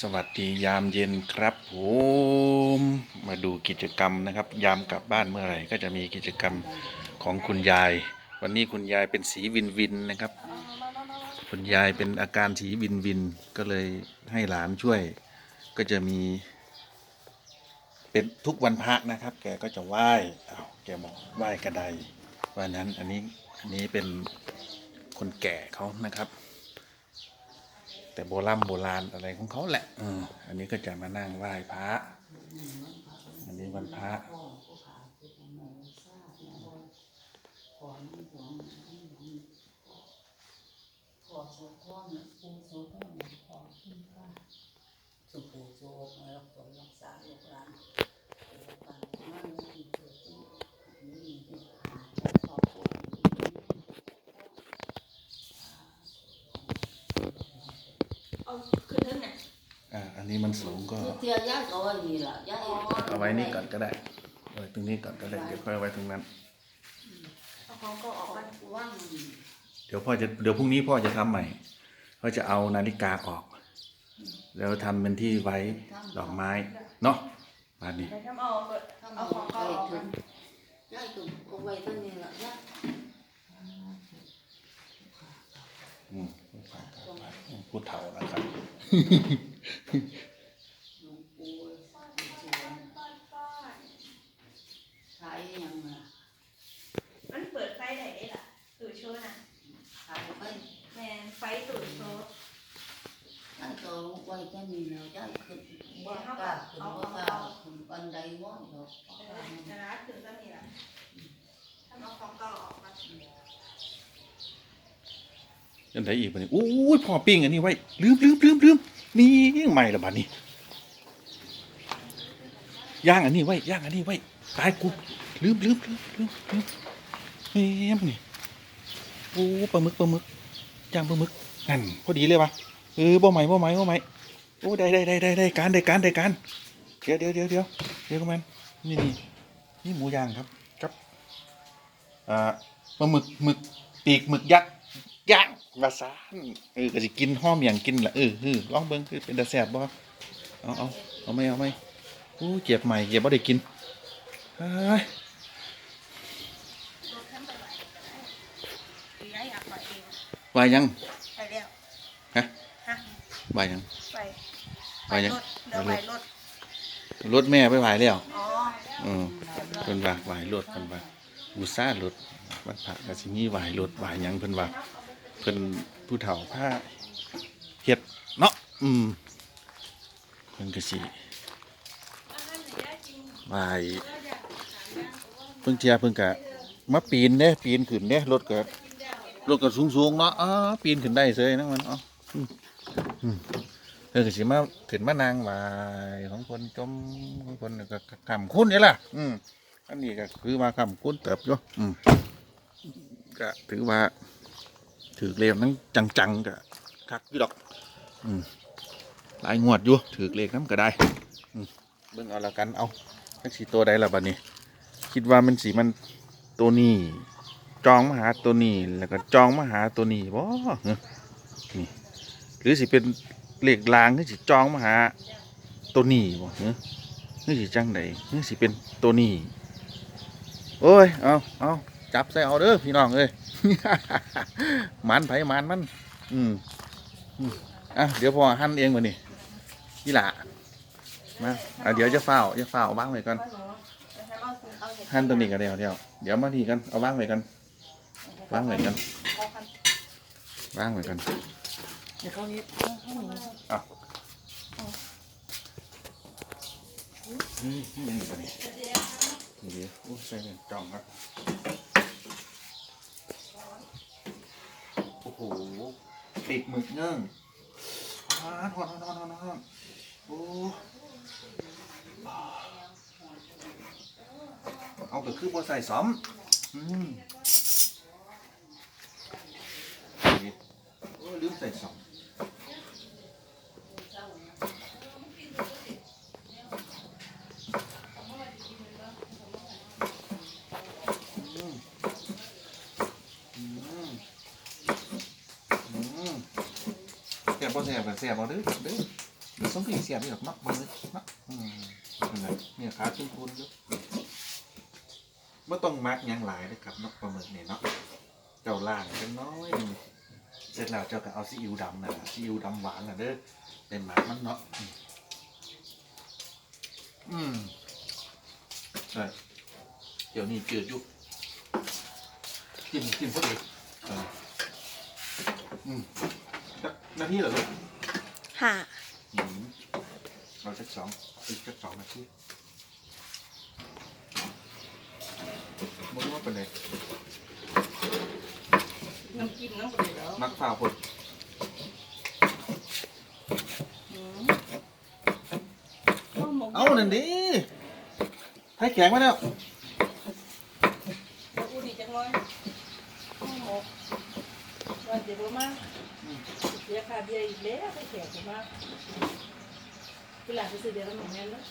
สวัสดียามเย็นครับผมมาดูกิจกรรมนะครับ ยามกลับบ้านเมื่อไหร่ก็จะมีกิจกรรมของคุณยาย วันนี้คุณยายเป็นสีวินวินนะครับ คุณยายเป็นอาการสีวินวินก็เลยให้หลานช่วย ก็จะมี เป็นทุกวันพระนะครับ แกก็จะไหว้อ้าวแกบอกไหว้กระไดวันนั้นอันนี้อันนี้เป็นคนแก่เขานะครับ แต่โบราณโบราณอะไรของเขาแหละออันนี้ก็จะมานั่งไหว้พระ อันนี้วันพระสุขโสมรักษารักษาลูกหลานการนั่งที่เกิดที่นี่ที่ขอบคุณ เอาขึ้นเรื่องไหน อ่าอันนี้มันสูงก็เที่ยวย้ายก็ว่านี่ล่ะย้ายเอาไว้นี่ก่อนก็ได้เอาไว้ตรงนี้ก่อนก็ได้เดี๋ยวค่อยเอาไว้ตรงนั้นเอาของก็ออกไปว่างเดี๋ยวพ่อจะเดี๋ยวพรุ่งนี้พ่อจะทำใหม่พ่อจะเอานาฬิกาออก แล้วทำเป็นที่ไว้ดอกไม้เนาะมาดิไปทำเอาเปิดทำเอาเอาของไปก็ออกถึมางย้ายก็เอาไว้ตั้งนี่ล่ะย้ายอืมพูดเถ่านะครับ หลวงปู่ใช้ยังล่ะมันเปิดไฟไหนได้ล่ะตู่โชว์น่ะใช้ไปแมนไฟตู่โชว์ย้ายก็ไว้ตั้งนี่แล้วย้ขึ้นบ่าขึ้นบ้าขึ้นบันไดบ่ดอกจะรัดถึงจะมีล่ะทำเอาของก็ออกมายันไดอีกปะเนี่ยอู้ยพอปิ้งอันนี้ไว้ลืมลืมลืมลืม นี่ใหม่ละบัดนี้ย่างอันนี้ไว้ย่างอันนี้ไว้ตายกูลืมลืมลืมลืมลืมแหมนี่โอ้ปลาหมึกปลาหมึกย่างปลาหมึกนั่นพอดีเลยวะเออบ่ใหม่บ่ใหม่บ่ใหม่โอ้ได้ได้ได้ได้ได้การได้การได้การเดี๋ยวเดี๋ยวเดี๋ยวเดี๋ยวเดี๋ยวกันมันนี่นี่นี่หมูย่างครับครับอ่าปลาหมึกหมึกปีกหมึกยักษ์ ย่างวาซานเออก็สิกินห้อมอย่างกินละเออเออลองเบิ่งคือเป็นตาแซ่บบ่เอาเอาเอาไหมเอาไหมอู้เก็บใหม่เก็บบ่ได้กินเฮ้ยไปไหวดีไอ้อยากไปเองวายยังไปแล้วฮะฮะวายังไปไปยังรถเดี๋ยวไปรถรถแม่ไปวายแล้วอ๋อเออเพิ่นว่าไหวรถเพิ่นว่าบูซ่ารถวันพระก็สิมีไหวรถไหวหยังเพิ่นว่า เพิ่นผู้เฒ่าพาเฮ็ดเนาะอืมเพิ่นก็สิไหวเพิ่งเทียเพิ่นก็มาปีนเด้ปีนขึ้นเด้รถก็รถก็สูงๆเนาะอ๋อปีนขึ้นได้เซยนะมันอ๋ออืมอืมเพิ่นกสิมาขึ้นมานางไหวของคนจมของคนก็คำคุ้นนี่ล่ะ อืมอันนี้ก็คือว่าคำคุ้นเติบอยู่อืมก็ถือว่า ถือเลขนั้นจังๆก็คักอยู่ดอกอืมหลายงวดอยู่ถือเลขนั้นก็ได้อืมเบิ่งเอาละกันเอาทักสีตัวใดละบัดนี้ คิดว่ามันสีมันตัวนี้จองมาหาตัวนี้แล้วก็จองมาหาตัวนี้บ่เนี่หรือสิเป็นเลขลางหรือสิจองมาหาตัวนี้บ่เอ้อสิจังไดหรือสิเป็นตัวนี้โอ้ยเอาเอาจับใส่เอาเด้อพี่น้องเอ้ย มันไผมันมันอืมอืมอะเดี๋ยวพอหั่นเองมานี่ยี่หละมาอะเดี๋ยวจะเฝ้าจะเฝ้าเอาวางไว้ก่อนหั่นตัวนี้กันเดี๋ยวเดี๋ยวเดี๋ยวมาทีกันเอาวางไว้กันวางไว้กันเอาคันวางไว้กันเดี๋ยวเขาเห็ดเอาให้หนูเอานี่นี่ตัวนี้นี่เดี๋ยวใส่เป็นจองครับโอ้โหติดหมึกเงื่งฮอนฮอนฮอนฮอนฮอนโอ้เอาก็คือบ่ใส่ซ้อมอืมโอ้ลืมใส่ซ้อม อืมอืมแซ่บบ่แซ่บกันแซ่บบ่เด้อเด้อต้องกินเสียบนี่หรอกเนาะมันเลยเนาะอืมนั่นแหละเนี่ยขาชุ่มทุนอยู่ไม่ต้องมักหยังหลายเลยครับเนาะปลาหมึกเนี่ยเนาะเจ้าล่างกันน้อยหนึ่งเสร็จแล้วเจ้าก็เอาซีอิ๊วดำนะซีอิ๊วดำหวานน่ะเด้อเป็นหมากมันเนาะอืมอืมใช่เดี๋ยวนี้เจืออยู่กินกินพอดีเอออืมสัก นาทีเหรอลูกค่ะอืมเราสักสองอีกสักสองนาทีไม่รู้ว่าเป็นไงน้ำจิ้มน้ำปลาเดี๋ยวมักฝ่าผลเอานั่นดิไทยแข็งมาแล้ว อู้ดีจังเลยข้าวหมกวันเดี๋ยวมาเสียค่าเบียร์อีกแล้วไปแขกกันมาเวลาไปซื้อเดี๋ยวเราหนุ่มแม่นแล้ว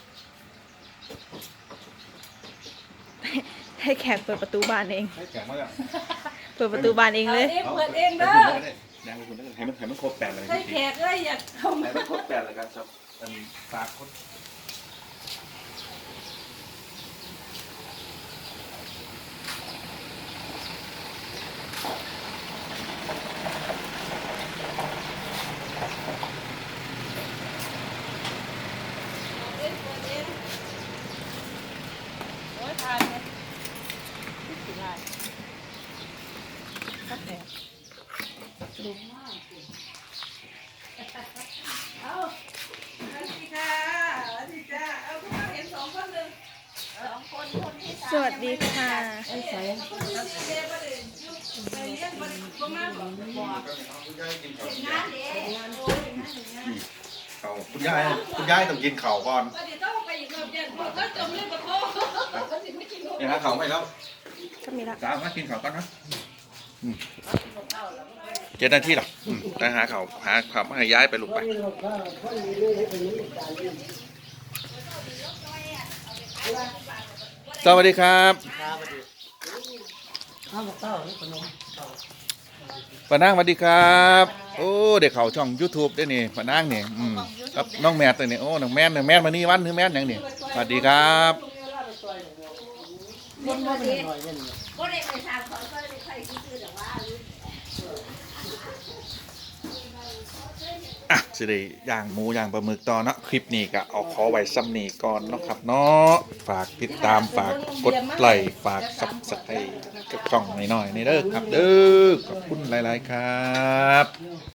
ให้แขกเปิดประตูบ้านเองไทยแข็งมาแล้วเปิดประตูบ้านเองเลยเองเปิดเองเด้อยังคุณได้ให้มันให้มันครบแปดเลยใช่แขกเลยอยากเข้ามา ให้มันครบแปดเลยกันครับอันฝากคน เองเปิดเองโอ้ยทานไหมสิลายก็แตกดูมากเอาสวัสดีค่ะสวัสดีจ้าเอาพวกเราเห็นสองคนหนึ่งสองคนคนที่สาม สวัสดีค่ะ ไอ้ใส่คนที่สี่เดประเด็นยุคไปเรียนประเด็นประมาณบอกบอก งานเด็กงานโอ้ยงาน เด็กงานเขาคุณยายคุณยายต้องกินเข่าวก่อนก็เดี๋ยวต้องไปอีกรอบเย็นพอก็จมเรื่องกระโปงก็ถึงไม่กินนมเนี่ยฮะเข่าไม่แล้วก็มีละสาวมากินเข่าวก่อนนะอืมเจ็ดนาทีหรออืมไปหาเข่าวหาเข่าวมาให้ย้ายไปลูกไป สวัสดีครับข้าวเต้านี่ขนมป้านางสวัสดีครับ โอ้เด็กเขาช่อง YouTube ด้วยนี่ป้านางนี่อืมครับน้องแมทตัวนี่โอ้น้องแมทน้องแมทมานี่วันคือแมทอยังนี่สวัสดีครับคนบ่เป็นหน่อยก็ได้ไปทางเขาก็ได้ใครที่คือแต่ว่า อะ สิได้ย่างหมูย่างปลาหมึกต่อเนาะคลิปนี้ก็เอาขอไว้ซ้ำนี้ก่อนเนาะครับเนาะฝากติดตามฝากกดไลค์ฝากซับสไครต์กับช่องหน่อยๆในเด้อครับ เด้อขอบคุณหลาย ๆ ครับ